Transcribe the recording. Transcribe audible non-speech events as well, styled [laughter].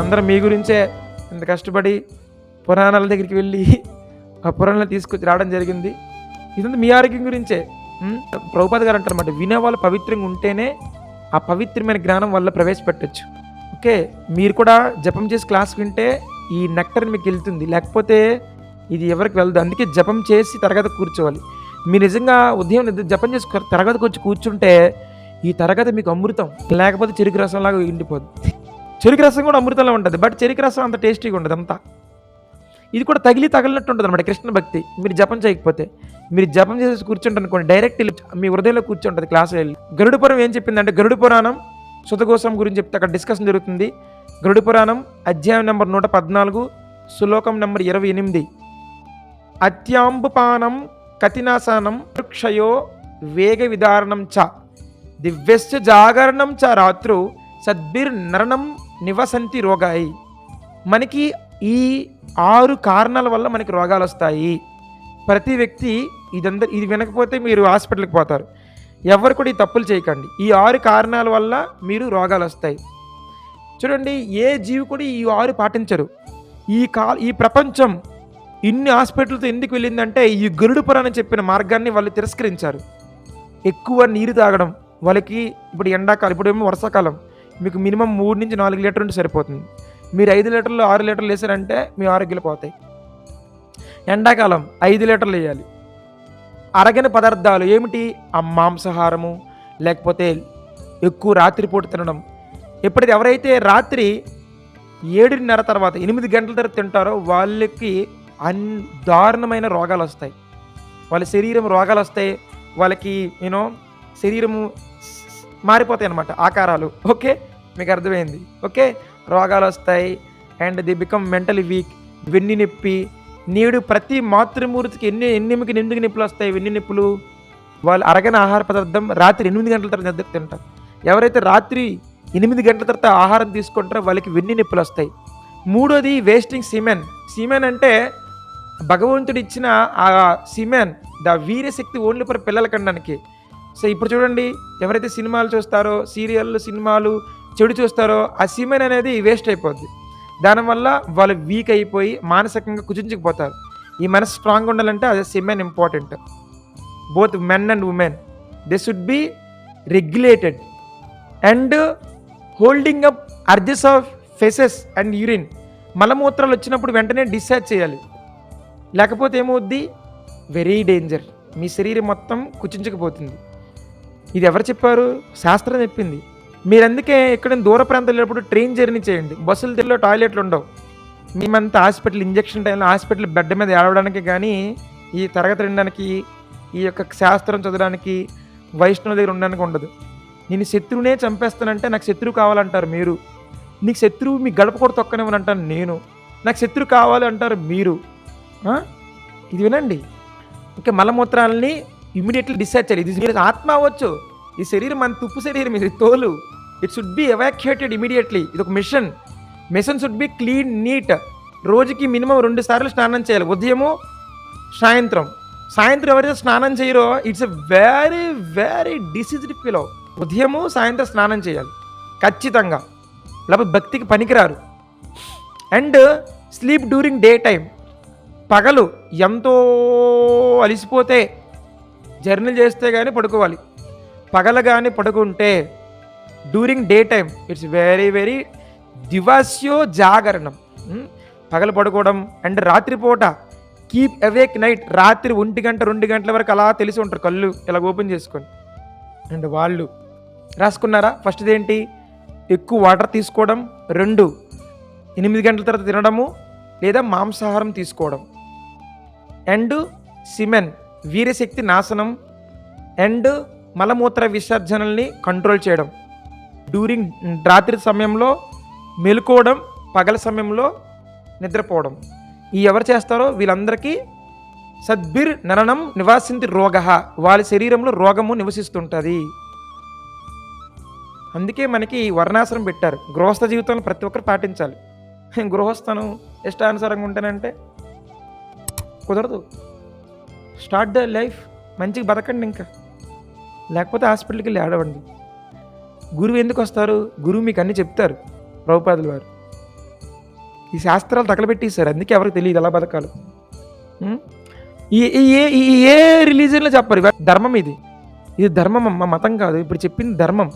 అందరం మీ గురించే ఇంత కష్టపడి పురాణాల దగ్గరికి వెళ్ళి ఆ పురాణాలు తీసుకొచ్చి రావడం జరిగింది. ఇదంతా మీ ఆరోగ్యం గురించే. ప్రభుపాద గారు అంటారన్నమాట వినేవాళ్ళు పవిత్రంగా ఉంటేనే ఆ పవిత్రమైన జ్ఞానం వల్ల ప్రవేశపెట్టచ్చు. ఓకే మీరు కూడా జపం చేసి క్లాస్ వింటే ఈ నెక్టర్ మీకు వెళ్తుంది. లేకపోతే ఇది ఎవరికి వెళ్ళదు. అందుకే జపం చేసి తరగతి కూర్చోవాలి. మీరు నిజంగా ఉదయం జపం చేసి తరగతికి వచ్చి కూర్చుంటే ఈ తరగతి మీకు అమృతం. లేకపోతే చెరుకు రసంలాగా ఇండిపోద్ది చెరుకు రసం కూడా అమృతంలో ఉంటుంది బట్ చెరుకు రసం అంత టేస్టీగా ఉండదు అంతా. ఇది కూడా తగిలి తగిలినట్టు ఉంటుంది అనమాట కృష్ణ భక్తి. మీరు జపం చేయకపోతే మీరు జపం చేసి కూర్చుంటారనుకోండి డైరెక్ట్ వెళ్ళి మీ హృదయంలో కూర్చుంటుంది క్లాస్ వెళ్ళి. గరుడుపురం ఏం చెప్పిందంటే గరుడు పురాణం సుతగోసం గురించి చెప్తే అక్కడ డిస్కషన్ జరుగుతుంది. గరుడు పురాణం అధ్యాయం నెంబర్ నూట పద్నాలుగు శులోకం నెంబర్ ఇరవై ఎనిమిది. అత్యాంబుపానం కతినాసానం వృక్షయో వేగ విదారణం చ. దివ్యస్య జాగరణం చ రాత్రు సద్భిర్ నరణం నివసంతి రోగాయి. మనకి ఈ ఆరు కారణాల వల్ల మనకి రోగాలు వస్తాయి. ప్రతి వ్యక్తి ఇదంతా ఇది వినకపోతే మీరు హాస్పిటల్కి పోతారు. ఎవరు కూడా ఈ తప్పులు చేయకండి. ఈ ఆరు కారణాల వల్ల మీరు రోగాలు వస్తాయి. చూడండి ఏ జీవి కూడా ఈ ఆరు పాటించరు. ఈ కా ఈ ప్రపంచం ఇన్ని హాస్పిటల్తో ఎందుకు వెళ్ళిందంటే ఈ గరుడు పురాణం చెప్పిన మార్గాన్ని వాళ్ళు తిరస్కరించారు. ఎక్కువ నీరు తాగడం వాళ్ళకి ఇప్పుడు ఎండాకాలం ఇప్పుడు ఏమో వర్షాకాలం. మీకు మినిమం మూడు నుంచి నాలుగు లీటర్ ఉంటే సరిపోతుంది. మీరు ఐదు లీటర్లు ఆరు లీటర్లు వేసారంటే మీ ఆరోగ్యాలు పోతాయి. ఎండాకాలం ఐదు లీటర్లు వేయాలి. అరగని పదార్థాలు ఏమిటి? ఆ మాంసాహారము లేకపోతే ఎక్కువ రాత్రిపూట తినడం. ఎప్పుడైతే ఎవరైతే రాత్రి ఏడున్నర తర్వాత ఎనిమిది గంటల తర్వాత తింటారో వాళ్ళకి అన్ దారుణమైన రోగాలు వస్తాయి. వాళ్ళ శరీరం రోగాలు వస్తాయి. వాళ్ళకి యూనో శరీరము మారిపోతాయి అనమాట ఆకారాలు. ఓకే? మీకు అర్థమైంది. ఓకే? రోగాలు వస్తాయి. And the become mentally weak. వెన్ని నొప్పి. నేడు ప్రతి మాతృమూర్తికి ఎన్ని ఎన్నిమికి ఎందుకు నొప్పులు వస్తాయి? వెన్ను నొప్పులు. వాళ్ళు అరగని ఆహార పదార్థం రాత్రి ఎనిమిది గంటల తర్వాత నిద్ర తింటారు. ఎవరైతే రాత్రి ఎనిమిది గంటల తర్వాత ఆహారం తీసుకుంటారో వాళ్ళకి వెన్ను నొప్పులు వస్తాయి. మూడోది వేస్టింగ్ సిమెన్ సిమెన్ అంటే భగవంతుడు ఇచ్చిన ఆ సిమెన్ ద వీర్యశక్తి ఓన్లీ ఫర్ పిల్లల కండానికి సో ఇప్పుడు చూడండి ఎవరైతే సినిమాలు చూస్తారో సీరియళ్ళు సినిమాలు చెడు చూస్తారో ఆ సిమెన్ అనేది వేస్ట్ అయిపోద్ది. దానివల్ల వాళ్ళు వీక్ అయిపోయి మానసికంగా కుచించుకుపోతారు ఈ మనసు స్ట్రాంగ్ ఉండాలంటే అదే semen important both men and women they should be regulated and holding up urges of faeces and urine మలమూత్రాలు వచ్చినప్పుడు వెంటనే డిశ్చార్జ్ చేయాలి. లేకపోతే ఏమవుద్ది? వెరీ డేంజర్ మీ శరీరం మొత్తం కుచించుకుపోతుంది. ఇది ఎవరు చెప్పారు? శాస్త్రం చెప్పింది. మీరు అందుకే దూర ప్రాంతం వెళ్ళినప్పుడు ట్రైన్ జర్నీ చేయండి. బస్సులు దగ్గరలో టాయిలెట్లు ఉండవు. మేమంతా హాస్పిటల్ ఇంజక్షన్ టైంలో హాస్పిటల్ బెడ్ మీద ఏడవడానికి కానీ ఈ తరగతి వినడానికి ఈ యొక్క శాస్త్రం చదవడానికి వైష్ణవ దగ్గర ఉండడానికి ఉండదు. నేను శత్రువునే చంపేస్తానంటే నాకు శత్రువు కావాలంటారు మీరు. నీకు శత్రువు మీ గడప కూడా తొక్కనివ్వని అంటాను నేను. నాకు శత్రువు కావాలి అంటారు మీరు. ఇది వినండి. ఇంకా మలమూత్రాలని ఇమీడియట్లీ డిశ్చార్జ్ చేయాలి. ఇది మీరు ఆత్మ అవ్వచ్చు. ఈ శరీరం మన తుప్పు శరీరం ఇది తోలు. It should be evacuated immediately ఇది ఒక machine machine should be clean neat రోజుకి మినిమం రెండు సార్లు స్నానం చేయాలి. ఉదయము సాయంత్రం. సాయంత్రం ఎవరైతే స్నానం చేయరో it's a very very diseased fellow ఉదయము సాయంత్రం స్నానం చేయాలి. ఖచ్చితంగా. లేకపోతే భక్తికి పనికిరారు. And sleep during day time పగలు ఎంతో అలిసిపోతే జర్నీ చేస్తే కానీ పడుకోవాలి. పగల కానీ పడుకుంటే during day time it's very very దివాస్యో జాగరణం పగలు పడుకోవడం అండ్ రాత్రిపూట కీప్ అవేక్ నైట్ రాత్రి ఒంటి గంట రెండు గంటల వరకు అలా తెలిసి ఉంటారు కళ్ళు ఇలా ఓపెన్ చేసుకొని. అండ్ వాళ్ళు రాసుకున్నారా? ఫస్ట్ది ఏంటి ఎక్కువ వాటర్ తీసుకోవడం రెండు ఎనిమిది గంటల తర్వాత తినడము లేదా మాంసాహారం తీసుకోవడం. అండ్ సిమెన్ వీరశక్తి నాశనం అండ్ మలమూత్ర విసర్జనల్ని కంట్రోల్ చేయడం. డ్యూరింగ్ రాత్రి సమయంలో మెలుకోవడం పగల సమయంలో నిద్రపోవడం. ఈ ఎవరు చేస్తారో వీళ్ళందరికీ సద్బిర్ నరణం నివాసింతి రోగ. వాళ్ళ శరీరంలో రోగము నివసిస్తుంటుంది. అందుకే మనకి వర్ణాశ్రమం పెట్టారు. గృహస్థ జీవితంలో ప్రతి ఒక్కరు పాటించాలి. [laughs] గృహస్థను ఇష్టానుసారంగా ఉంటానంటే కుదరదు. స్టార్ట్ ద లైఫ్ మంచిగా బతకండి ఇంకా. లేకపోతే హాస్పిటల్కి వెళ్ళి ఆడవండి. గురువు ఎందుకు వస్తారు? గురువు మీకు అన్నీ చెప్తారు ప్రభుపాదులు వారు. ఈ శాస్త్రాలు తగలబెట్టేశారు అందుకే ఎవరికి తెలియదు ఎలా బతకాలు. ఈ ఈ ఏ ఈ ఏ రిలీజియన్లో చెప్పరు ధర్మం ఇది. ఇది ధర్మం అమ్మ మతం కాదు. ఇప్పుడు చెప్పింది ధర్మం.